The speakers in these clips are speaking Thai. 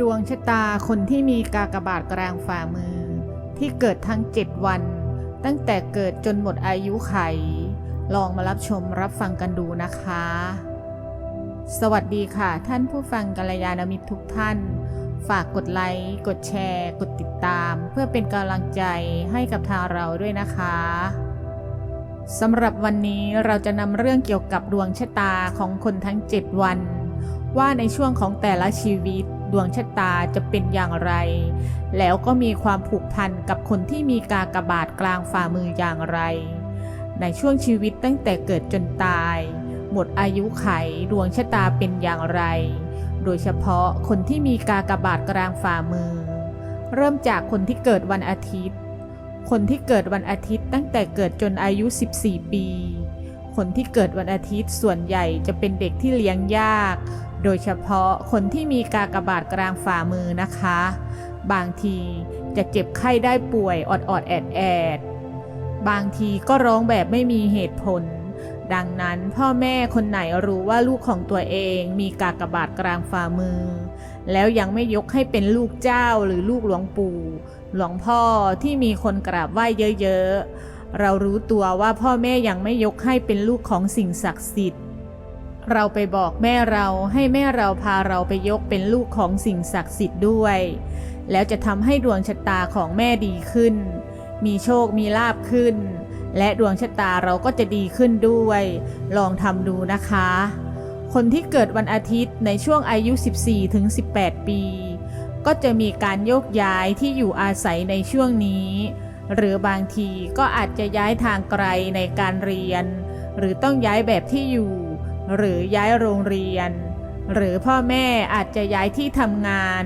ดวงชะตาคนที่มีกากบาทกลางฝ่ามือ ที่เกิดทั้ง 7 วัน ตั้งแต่เกิดจนหมดอายุไข ลองมารับชมรับฟังกันดูนะคะ สวัสดีค่ะท่านผู้ฟังกัลยาณมิตรทุกท่าน ฝากกดไลค์ กดแชร์ กดติดตาม เพื่อเป็นกำลังใจให้กับทางเราด้วยนะคะสำหรับวันนี้เราจะนำเรื่องเกี่ยวกับดวงชะตาของคนทั้ง 7 วัน ว่าในช่วงของแต่ละชีวิต ดวงชะตาจะเป็นอย่างไร แล้วก็มีความผูกพันกับคนที่มีกากบาทกลางฝ่ามืออย่างไร ในช่วงชีวิตตั้งแต่เกิดจนตาย หมดอายุไขดวงชะตาเป็นอย่างไร โดยเฉพาะคนที่มีกากบาทกลางฝ่ามือ เริ่มจากคนที่เกิดวันอาทิตย์ คนที่เกิดวันอาทิตย์ตั้งแต่เกิดจนอายุ 14 ปี คนที่เกิดวันอาทิตย์ส่วนใหญ่จะเป็นเด็กที่เลี้ยงยาก โดยเฉพาะคนที่มีกากบาทกลางฝ่ามือนะคะ บางทีจะเจ็บไข้ได้ป่วยอดอดแอดแอด บางทีก็ร้องแบบไม่มีเหตุผล ดังนั้นพ่อแม่คนไหนรู้ว่าลูกของตัวเองมีกากบาทกลางฝ่ามือ แล้วยังไม่ยกให้เป็นลูกเจ้าหรือลูกหลวงปู่ หลวงพ่อที่มีคนกราบไหว้เยอะๆ เรารู้ตัวว่าพ่อแม่ยังไม่ยกให้เป็นลูกของสิ่งศักดิ์สิทธิ์ เราไปบอกแม่เราให้แม่เราพาเราไปยกเป็นลูกของสิ่งศักดิ์สิทธิ์ด้วย แล้วจะทำให้ดวงชะตาของแม่ดีขึ้น มีโชคมีลาบขึ้น และดวงชะตาเราก็จะดีขึ้นด้วย ลองทำดูนะคะ คนที่เกิดวันอาทิตย์ในช่วงอายุ 14-18 ปี ก็จะมีการโยกย้ายที่อยู่อาศัยในช่วงนี้ หรือบางทีก็อาจจะย้ายทางไกลในการเรียน หรือต้องย้ายแบบที่อยู่ หรือย้ายโรงเรียน หรือพ่อแม่อาจจะย้ายที่ทำงาน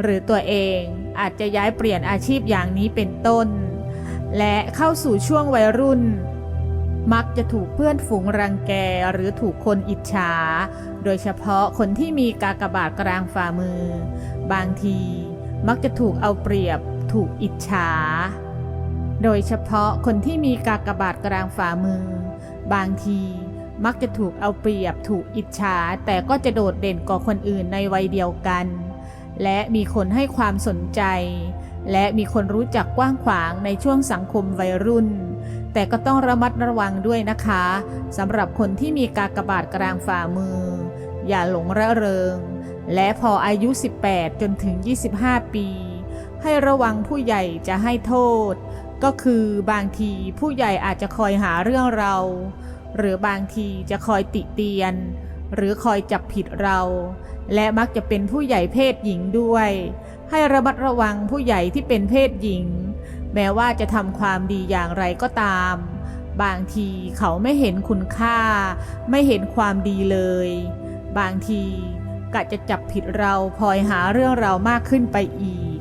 หรือตัวเองอาจจะย้ายเปลี่ยนอาชีพอย่างนี้เป็นต้น และเข้าสู่ช่วงวัยรุ่น มักจะถูกเพื่อนฝูงรังแกหรือถูกคนอิจฉา โดยเฉพาะคนที่มีกากบาทกลางฝ่ามือ บางทีมักจะถูกเอาเปรียบ ถูกอิจฉา โดยเฉพาะคนที่มีกากบาทกลางฝ่ามือ บางที มักจะถูกเอาเปรียบถูกอิจฉา แต่ก็จะโดดเด่นกว่าคนอื่นในวัยเดียวกัน และมีคนให้ความสนใจ และมีคนรู้จักกว้างขวางในช่วงสังคมวัยรุ่น แต่ก็ต้องระมัดระวังด้วยนะคะสำหรับคนที่มีกากบาทกลางฝ่ามือ อย่าหลงระเริง และพออายุ 18 จนถึง 25 ปี ให้ระวังผู้ใหญ่จะให้โทษ ก็คือบางทีผู้ใหญ่อาจจะคอยหาเรื่องเรา หรือบางทีจะคอยติเตียน หรือคอยจับผิดเรา และมักจะเป็นผู้ใหญ่เพศหญิงด้วย ให้ระมัดระวังผู้ใหญ่ที่เป็นเพศหญิง แม้ว่าจะทำความดีอย่างไรก็ตาม บางทีเขาไม่เห็นคุณค่า ไม่เห็นความดีเลย บางทีกะจะจับผิดเราพลอยหาเรื่องเรามากขึ้นไปอีก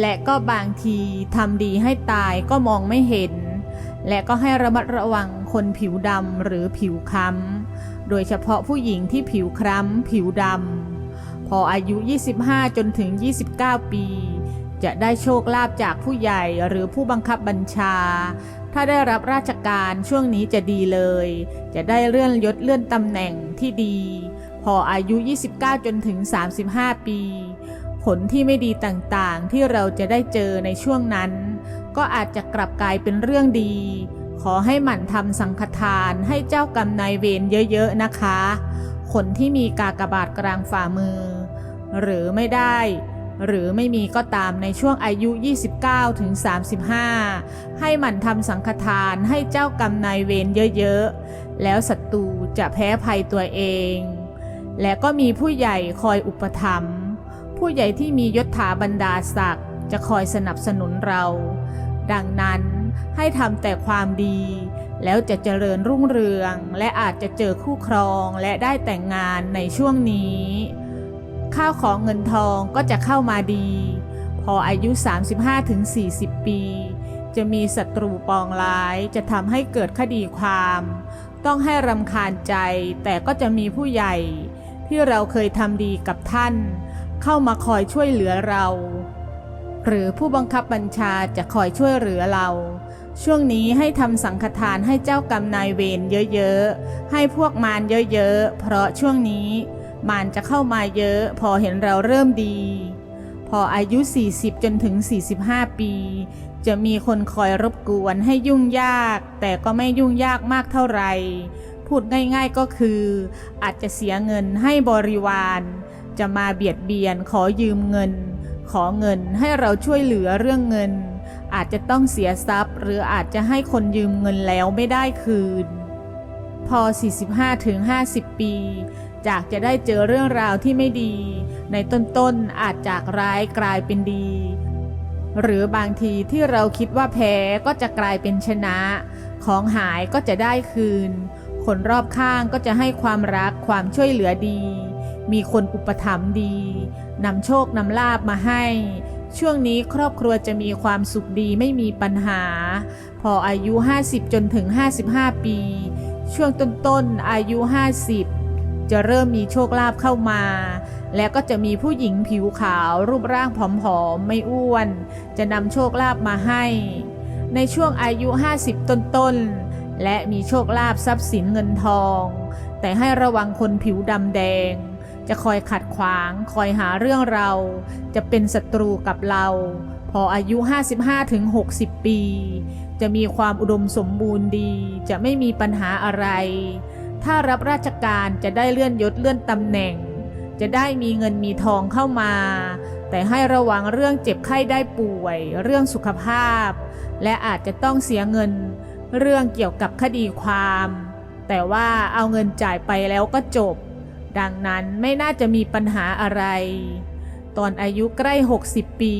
และก็บางทีทำดีให้ตายก็มองไม่เห็น และก็ให้ระมัดระวังคนผิวดำหรือผิวคล้ำ โดยเฉพาะผู้หญิงที่ผิวคล้ำผิวดำ พออายุ 25 จนถึง 29 ปี จะได้โชคลาภจากผู้ใหญ่หรือผู้บังคับบัญชา ถ้าได้รับราชการช่วงนี้จะดีเลย จะได้เลื่อนยศเลื่อนตำแหน่งที่ดี พออายุ 29 จนถึง 35 ปี ผลที่ไม่ดีต่างๆ ที่เราจะได้เจอในช่วงนั้น ก็อาจจะกลับกลายเป็นเรื่องดี ขอให้หมั่นทำสังฆทานให้เจ้ากรรมนายเวรเยอะๆนะคะ คนที่มีกากบาทกลางฝ่ามือ หรือไม่ได้ หรือไม่มีก็ตามในช่วงอายุ 29ถึง35ให้หมั่นทำสังฆทานให้เจ้ากรรมนายเวรเยอะๆ แล้วศัตรูจะแพ้ภัยตัวเอง และก็มีผู้ใหญ่คอยอุปถัมภ์ผู้ใหญ่ที่มียศถาบรรดาศักดิ์จะคอยสนับสนุนเรา ดังนั้นให้ทำแต่ความดี แล้วจะเจริญรุ่งเรือง และอาจจะเจอคู่ครองและได้แต่งงานในช่วงนี้ ข้าวของเงินทองก็จะเข้ามาดี พออายุ 35-40 ปี จะมีศัตรูปองร้ายจะทำให้เกิดคดีความ ต้องให้รำคาญใจแต่ก็จะมีผู้ใหญ่ ที่เราเคยทำดีกับท่าน เข้ามาคอยช่วยเหลือเรา หรือผู้บังคับบัญชาจะคอยช่วยเหลือเรา ช่วงนี้ให้ทำสังฆทานให้เจ้ากรรมนายเวรเยอะๆ ให้พวกมารเยอะๆ เพราะช่วงนี้มารจะเข้ามาเยอะ พอเห็นเราเริ่มดี พออายุ 40 จนถึง 45 ปี จะมีคนคอยรบกวนให้ยุ่งยาก แต่ก็ไม่ยุ่งยากมากเท่าไหร่พูดง่ายๆก็คือ อาจจะเสียเงินให้บริวาร จะมาเบียดเบียนขอยืมเงิน ขอเงินให้เราช่วยเหลือเรื่องเงิน อาจจะต้องเสียทรัพย์ หรืออาจจะให้คนยืมเงินแล้วไม่ได้คืน พอ 45ถึง50 ปี จากจะได้เจอเรื่องราวที่ไม่ดี ในต้นๆอาจจากร้ายกลายเป็นดี หรือบางทีที่เราคิดว่าแพ้ก็จะกลายเป็นชนะ ของหายก็จะได้คืน คนรอบข้างก็จะให้ความรักความช่วยเหลือดี มีคนอุปถัมภ์ดีนำโชคนำลาบมาให้ ช่วงนี้ครอบครัวจะมีความสุขดีไม่มีปัญหา พออายุ 50 จนถึง 55 ปี ช่วงต้นๆอายุ 50 จะเริ่มมีโชคลาภเข้ามา และก็จะมีผู้หญิงผิวขาวรูปร่างผอมๆ ไม่อ้วน จะนำโชคลาภมาให้ ในช่วงอายุ 50 ต้นๆ และมีโชคลาภทรัพย์สินเงินทอง แต่ให้ระวังคนผิวดำแดง จะคอยขัดขวาง คอยหาเรื่องเรา จะเป็นศัตรูกับเรา พออายุ 55ถึง60 ปี จะมีความอุดมสมบูรณ์ดี จะไม่มีปัญหาอะไร ถ้ารับราชการจะได้เลื่อนยศเลื่อนตำแหน่ง จะได้มีเงินมีทองเข้ามา แต่ให้ระวังเรื่องเจ็บไข้ได้ป่วย เรื่องสุขภาพ และอาจจะต้องเสียเงิน เรื่องเกี่ยวกับคดีความ แต่ว่าเอาเงินจ่ายไปแล้วก็จบ ดังนั้นไม่น่าจะมีปัญหาอะไร ตอนอายุใกล้ 60 ปี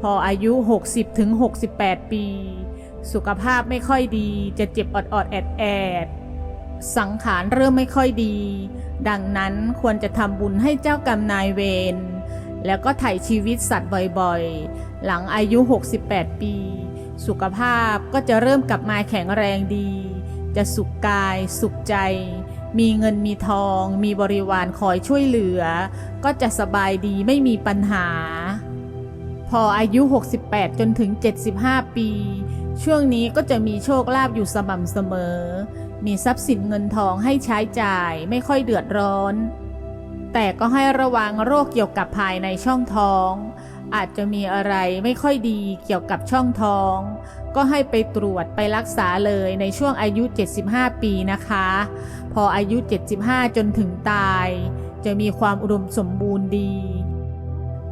พออายุ 60ถึง68 ปี สุขภาพไม่ค่อยดีจะเจ็บออดแอดแอดสังขารเริ่มไม่ค่อยดี ดังนั้นควรจะทำบุญให้เจ้ากรรมนายเวรแล้วก็ไถ่ชีวิตสัตว์บ่อยๆ หลังอายุ 68 ปี สุขภาพก็จะเริ่มกลับมาแข็งแรงดี จะสุขกายสุขใจ มีเงินมีทอง มีบริวารคอยช่วยเหลือ ก็จะสบายดีไม่มีปัญหา พออายุ 68 จนถึง 75 ปี ช่วงนี้ก็จะมีโชคลาภอยู่สม่ำเสมอ มีทรัพย์สินเงินทองให้ใช้จ่ายไม่ค่อยเดือดร้อน แต่ก็ให้ระวังโรคเกี่ยวกับภายในช่องท้อง อาจจะมีอะไรไม่ค่อยดีเกี่ยวกับช่องท้อง ก็ให้ไปตรวจไปรักษาเลยในช่วงอายุ 75 ปีนะคะ พออายุ 75 จนถึงตาย จะมีความอุดมสมบูรณ์ดี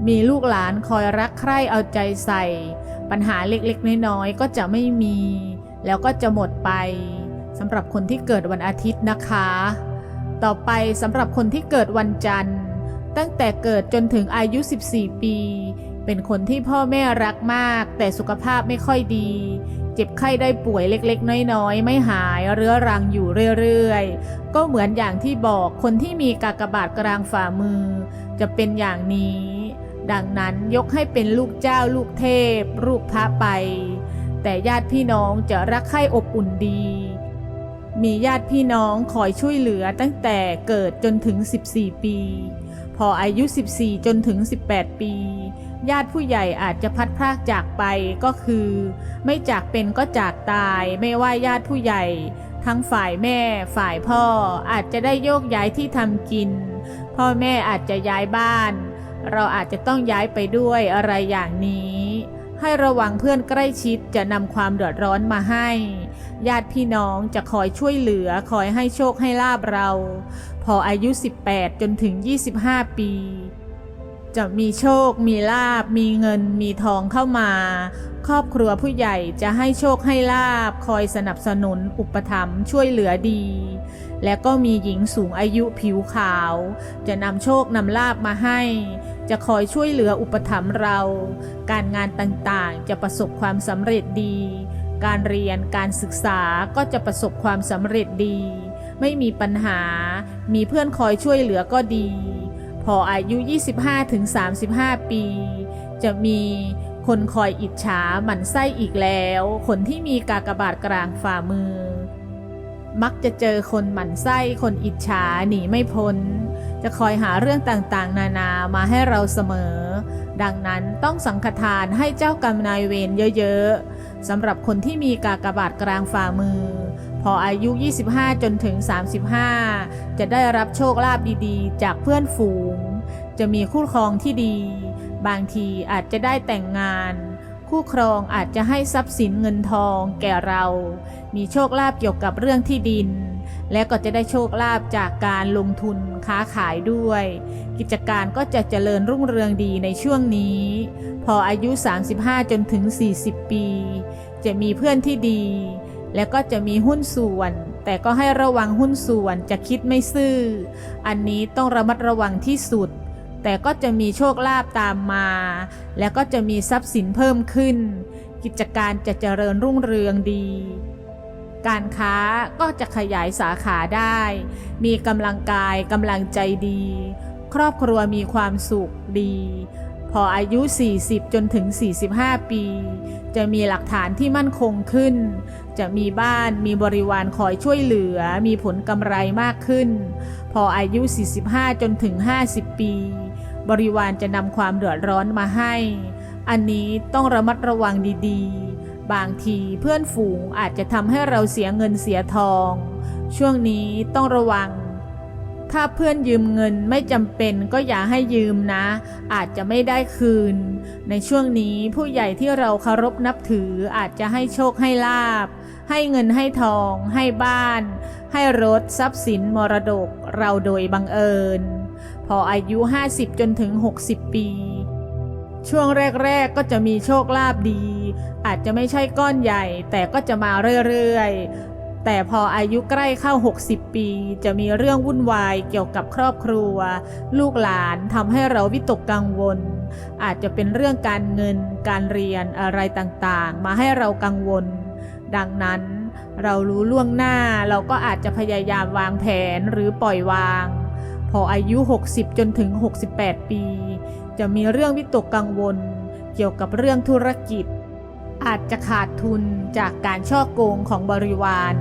มีลูกหลานคอยรักใคร่เอาใจใส่ ปัญหาเล็กๆ น้อยๆ ก็จะไม่มี แล้วก็จะหมดไปสำหรับคนที่เกิดวันอาทิตย์นะคะ ต่อไปสำหรับคนที่เกิดวันจันทร์ ตั้งแต่เกิดจนถึงอายุ 14 ปี เป็นคนที่พ่อแม่รักมาก แต่สุขภาพไม่ค่อยดี เจ็บไข้ได้ป่วยเล็กๆ น้อยๆ ไม่หายเรื้อรังอยู่เรื่อยๆ ก็เหมือนอย่างที่บอกคนที่มีกากบาทกลางฝ่ามือ จะเป็นอย่างนี้ ดังนั้นยกให้เป็นลูกเจ้าลูกเทพ ลูกพระไป แต่ญาติพี่น้องจะรักใคร่อบอุ่นดี มีญาติพี่น้องคอยช่วยเหลือตั้งแต่เกิดจนถึง 14 ปี พออายุ 14 จนถึง 18 ปี ญาติผู้ใหญ่อาจจะพัดพรากจากไปก็คือ ไม่จากเป็นก็จากตาย ไม่ว่าญาติผู้ใหญ่ ทั้งฝ่ายแม่ ฝ่ายพ่ออาจจะได้โยกย้ายที่ทำกิน พ่อแม่อาจจะย้ายบ้าน เราอาจจะต้องย้ายไปด้วยอะไรอย่างนี้ ให้ระวังเพื่อนใกล้ชิดจะนำความเดือดร้อนมาให้ ญาติพี่น้องจะคอยช่วยเหลือคอยให้โชคให้ลาบเรา ออายุ 18 จนถึง 25 ปี จะมีโชค มีลาบ มีเงิน มีทองเข้ามา ครอบครัวผู้ใหญ่จะให้โชคให้ลาบ คอยสนับสนุนอุปถัมภ์ช่วยเหลือดี และก็มีหญิงสูงอายุผิวขาว จะนำโชคนำลาบมาให้ จะคอยช่วยเหลืออุปถัมภ์เรา การงานต่างๆ จะประสบความสำเร็จดี การเรียนการศึกษาก็จะประสบความสำเร็จดี ไม่มีปัญหา มีเพื่อนคอยช่วยเหลือก็ดี พออายุ 25-35 ปี จะมีคนคอยอิจฉาหมั่นไส้อีกแล้ว คนที่มีกากบาทกลางฝ่ามือ มักจะเจอคนหมั่นไส้คนอิจฉาหนีไม่พ้น จะคอยหาเรื่องต่างๆ นานามาให้เราเสมอ ดังนั้นต้องสังฆทานให้เจ้ากรรมนายเวรเยอะๆสำหรับคนที่มีกากบาทกลางฝ่ามือ พออายุ 25 จนถึง 35 จะได้รับโชคลาภดีๆ จากเพื่อนฝูง จะมีคู่ครองที่ดี บางทีอาจจะได้แต่งงาน คู่ครองอาจจะให้ทรัพย์สินเงินทองแก่เรา มีโชคลาภเกี่ยวกับเรื่องที่ดิน และก็จะได้โชคลาภจากการลงทุนค้าขายด้วย กิจการก็จะเจริญรุ่งเรืองดีในช่วงนี้ พออายุ 35 จนถึง 40 ปี จะมีเพื่อนที่ดี แล้วก็จะมีหุ้นส่วน แต่ก็ให้ระวังหุ้นส่วนจะคิดไม่ซื่อ อันนี้ต้องระมัดระวังที่สุด แต่ก็จะมีโชคลาภตามมา แล้วก็จะมีทรัพย์สินเพิ่มขึ้น กิจการจะเจริญรุ่งเรืองดี การค้าก็จะขยายสาขาได้ มีกำลังกายกำลังใจดี ครอบครัวมีความสุขดีพออายุ 40 จนถึง 45 ปี จะมีหลักฐานที่มั่นคงขึ้น จะมีบ้านมีบริวารคอยช่วยเหลือ มีผลกำไรมากขึ้น พออายุ 45 จนถึง 50 ปี บริวารจะนำความเดือดร้อนมาให้ อันนี้ต้องระมัดระวังดีๆ บางทีเพื่อนฝูงอาจจะทำให้เราเสียเงินเสียทอง ช่วงนี้ต้องระวัง ถ้าเพื่อนยืมเงินไม่จำเป็นก็อย่าให้ยืมนะ อาจจะไม่ได้คืน ในช่วงนี้ผู้ใหญ่ที่เราเคารพนับถืออาจจะให้โชคให้ลาบ ให้เงินให้ทอง ให้บ้าน ให้รถทรัพย์สินมรดกเราโดยบังเอิญ พออายุ 50 จนถึง 60 ปี ช่วงแรก ๆ ก็จะมีโชคลาภดี อาจจะไม่ใช่ก้อนใหญ่ แต่ก็จะมาเรื่อยๆ แต่พออายุใกล้เข้า 60 ปี จะมีเรื่องวุ่นวายเกี่ยวกับครอบครัว ลูกหลานทำให้เราวิตกกังวลอาจจะเป็นเรื่องการเงินการเรียนอะไรต่างๆ มาให้เรากังวล ดังนั้นเรารู้ล่วงหน้าเราก็อาจจะพยายามวางแผนหรือปล่อยวาง พออายุ 60 จนถึง 68 ปี จะมีเรื่องวิตกกังวล เกี่ยวกับเรื่องธุรกิจ อาจจะขาดทุนจากการช่อโกงของบริวาร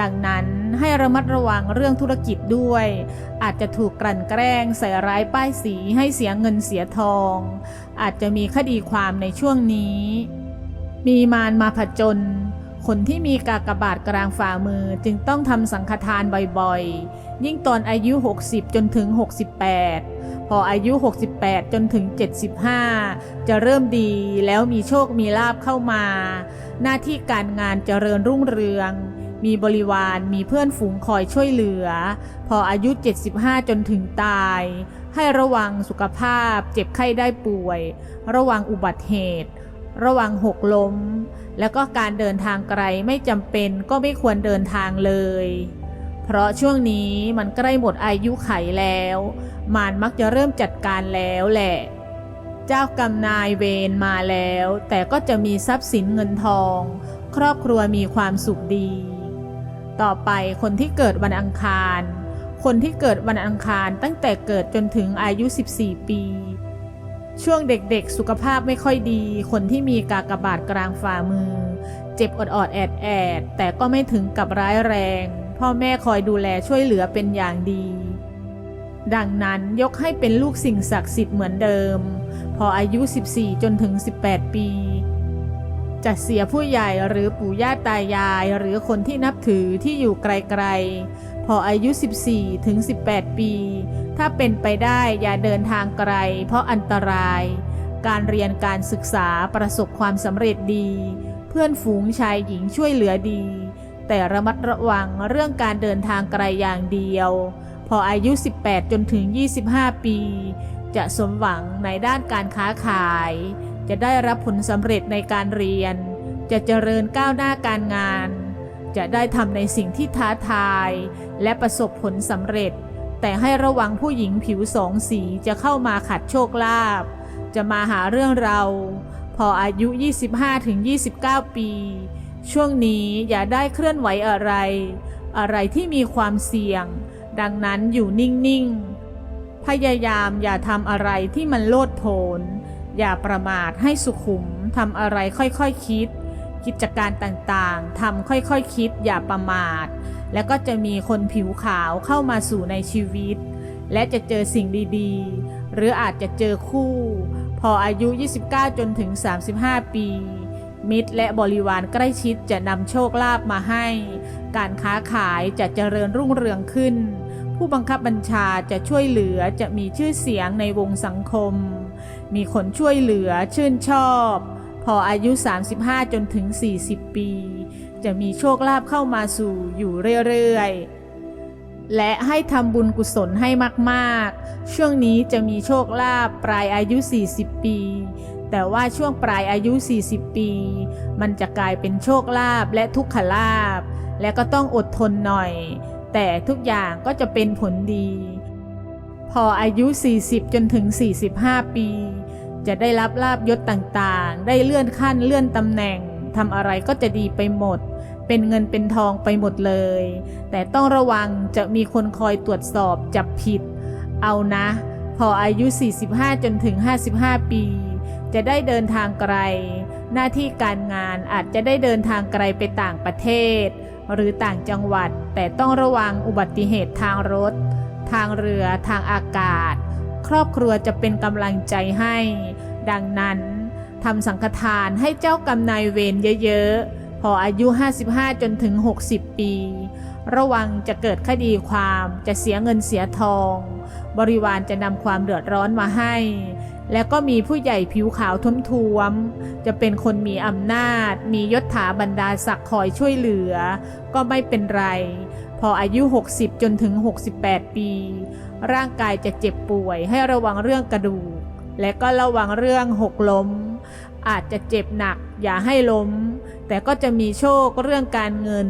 ดังนั้นให้ระมัดระวังเรื่องธุรกิจด้วย อาจจะถูกกลั่นแกล้งใส่ร้ายป้ายสีให้เสียเงินเสียทอง อาจจะมีคดีความในช่วงนี้ มีมารมาผจญ คนที่มีกากบาทกลางฝ่ามือจึงต้องทำสังฆทานบ่อยๆ ยิ่งตอนอายุ 60 จนถึง 68 พออายุ 68 จนถึง 75 จะเริ่มดีแล้วมีโชคมีลาบเข้ามา หน้าที่การงานเจริญรุ่งเรือง มีบริวารมีเพื่อนฝูงคอยช่วยเหลือ พออายุ 75 จนถึงตาย ให้ระวังสุขภาพ เจ็บไข้ได้ป่วย ระวังอุบัติเหตุ ระวังหกล้ม แล้วก็การเดินทางไกลไม่จำเป็นก็ไม่ควรเดินทางเลย เพราะช่วงนี้มันใกล้หมดอายุไขแล้ว มารมักจะเริ่มจัดการแล้วแหละ เจ้ากรรมนายเวรมาแล้ว แต่ก็จะมีทรัพย์สินเงินทอง ครอบครัวมีความสุขดี ต่อไปคนที่เกิดวันอังคาร คนที่เกิดวันอังคารตั้งแต่เกิดจนถึงอายุ 14 ปี ช่วงเด็กๆ สุขภาพไม่ค่อยดี คนที่มีกากบาทกลางฝ่ามือ เจ็บอดอดๆแอดแอดๆแต่ก็ไม่ถึงกับร้ายแรง พ่อแม่คอยดูแลช่วยเหลือเป็นอย่างดี ดังนั้นยกให้เป็นลูกสิ่งศักดิ์สิทธิ์เหมือนเดิม พออายุ 14 จนถึง 18 ปี จะเสียผู้ใหญ่หรือปู่ย่าตายายหรือคนที่นับถือที่อยู่ไกลๆ พออายุ 14 ถึง 18 ปี ถ้าเป็นไปได้อย่าเดินทางไกล เพราะอันตราย การเรียนการศึกษาประสบความสำเร็จดี เพื่อนฝูงชายหญิงช่วยเหลือดี แต่ระมัดระวังเรื่องการเดินทางไกลอย่างเดียว พออายุ 18 จนถึง 25 ปี จะสมหวังในด้านการค้าขาย จะได้รับผลสำเร็จในการเรียน จะเจริญก้าวหน้าการงาน จะได้ทำในสิ่งที่ท้าทาย และประสบผลสำเร็จ แต่ให้ระวังผู้หญิงผิวสองสีจะเข้ามาขัดโชคลาภจะมาหาเรื่องเรา พออายุ 25-29 ปี ช่วงนี้อย่าได้เคลื่อนไหวอะไร อะไรที่มีความเสี่ยง ดังนั้นอยู่นิ่ง ๆ พยายามอย่าทำอะไรที่มันโลดโผนอย่าประมาทให้สุขุมทำอะไรค่อยๆคคิด กิจการต่างๆทำค่อยๆคคิดอย่าประมาท แล้วก็จะมีคนผิวขาวเข้ามาสู่ในชีวิต และจะเจอสิ่งดีๆ หรืออาจจะเจอคู่ พออายุ 29 จนถึง 35 ปี มิตรและบริวารใกล้ชิดจะนำโชคลาภมาให้ การค้าขายจะเจริญรุ่งเรืองขึ้น ผู้บังคับบัญชาจะช่วยเหลือจะมีชื่อเสียงในวงสังคม มีคนช่วยเหลือชื่นชอบ พออายุ 35 จนถึง 40 ปี จะมีโชคลาภเข้ามาสู่อยู่เรื่อยๆ และให้ทำบุญกุศลให้มากๆ ช่วงนี้จะมีโชคลาภปลายอายุ 40 ปี แต่ว่าช่วงปลายอายุ 40 ปี มันจะกลายเป็นโชคลาภและทุกขลาภและก็ต้องอดทนหน่อย แต่ทุกอย่างก็จะเป็นผลดี พออายุ 40 จนถึง 45 ปี จะได้รับลาบยศต่างๆ ได้เลื่อนขั้นเลื่อนตำแหน่งทำอะไรก็จะดีไปหมด เป็นเงินเป็นทองไปหมดเลย แต่ต้องระวังจะมีคนคอยตรวจสอบจับผิด เอานะ พออายุ 45 จนถึง 55 ปี จะได้เดินทางไกล หน้าที่การงานอาจจะได้เดินทางไกลไปต่างประเทศ หรือต่างจังหวัด แต่ต้องระวังอุบัติเหตุทางรถ ทางเรือทางอากาศ ครอบครัวจะเป็นกำลังใจให้ ดังนั้นทำสังฆทานให้เจ้ากรรมนายเวรเยอะๆ ออายุ 55 จนถึง 60 ปี ระวังจะเกิดคดีความจะเสียเงินเสียทอง บริวารจะนำความเดือดร้อนมาให้ แล้วก็มีผู้ใหญ่ผิวขาวท้วมๆจะเป็นคนมีอำนาจ มียศถาบรรดาศักดิ์คอยช่วยเหลือ ก็ไม่เป็นไร พออายุ 60 จนถึง 68 ปี ร่างกายจะเจ็บป่วยให้ระวังเรื่องกระดูก และก็ระวังเรื่องหกล้มอาจจะเจ็บหนักอย่าให้ล้ม แต่ก็จะมีโชคเรื่องการเงิน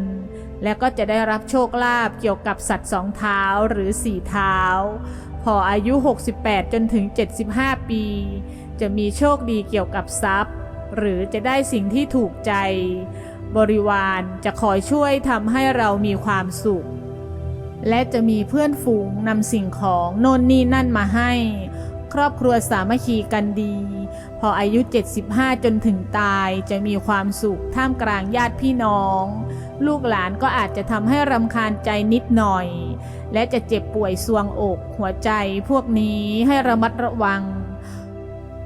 และก็จะได้รับโชคลาภเกี่ยวกับสัตว์สองเท้าหรือสี่เท้า พออายุ 68 จนถึง 75 ปี จะมีโชคดีเกี่ยวกับทรัพย์ หรือจะได้สิ่งที่ถูกใจ บริวารจะคอยช่วยทำให้เรามีความสุข และจะมีเพื่อนฝูงนำสิ่งของโน่นนี่นั่นมาให้ รอบครัวสามัคคีกันดี พออายุ 75 จนถึงตายจะมีความสุขท่ามกลางญาติพี่น้อง ลูกหลานก็อาจจะทำให้รำคาญใจนิดหน่อย และจะเจ็บป่วยซวงอก หัวใจพวกนี้ให้ระมัดระวัง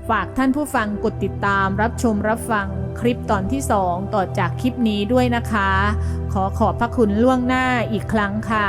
ฝากท่านผู้ฟังกดติดตามรับชมรับฟังคลิปตอนที่ 2 ต่อจากคลิปนี้ด้วยนะคะ ขอขอบพระคุณล่วงหน้าอีกครั้งค่ะ